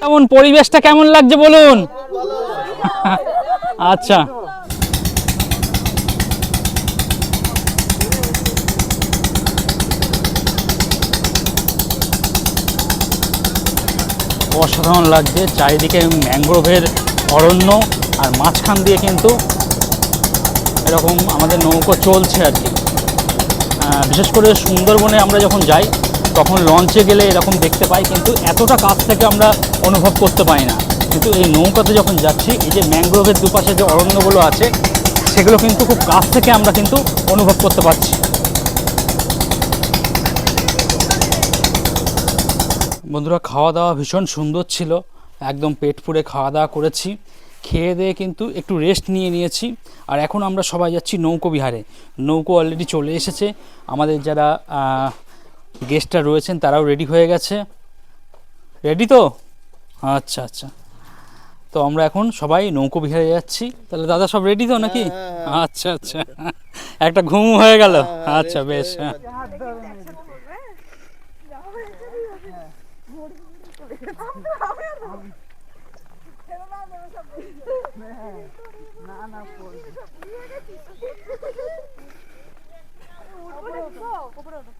কেমন পরিবেশটা কেমন লাগছে বলুন? আচ্ছা। অসাধারণ লাগছে, চারিদিকে ম্যাংগ্রোভের অরণ্য আর মাঝখান দিয়ে কিন্তু এরকম আমাদের নৌকো চলছে আর কি। বিশেষ করে সুন্দরবনে আমরা যখন যাই তখন লঞ্চে গেলে এরকম দেখতে পাই, কিন্তু এতটা কাছ থেকে আমরা অনুভব করতে পাই না। কিন্তু এই নৌকাতে যখন যাচ্ছি, এই যে ম্যাংগ্রোভের দুপাশে যে অরণ্যগুলো আছে, সেগুলো কিন্তু খুব কাছ থেকে আমরা কিন্তু অনুভব করতে পারছি। বন্ধুরা খাওয়া দাওয়া ভীষণ সুন্দর ছিল। একদম পেট পুড়ে খাওয়া দাওয়া করেছি। খেয়ে দিয়ে কিন্তু একটু রেস্ট নিয়ে নিয়েছি। আর এখন আমরা সবাই যাচ্ছি নৌকো বিহারে। নৌকো অলরেডি চলে এসেছে। আমাদের যারা গেস্টরা রয়েছেন তারাও রেডি হয়ে গেছে। রেডি তো? আচ্ছা আচ্ছা। তো আমরা এখন সবাই নৌকো বিহারে যাচ্ছি। তাহলে দাদা সব রেডি তো নাকি? আচ্ছা আচ্ছা। একটা ঘুম হয়ে গেল। আচ্ছা বেশ। হ্যাঁ।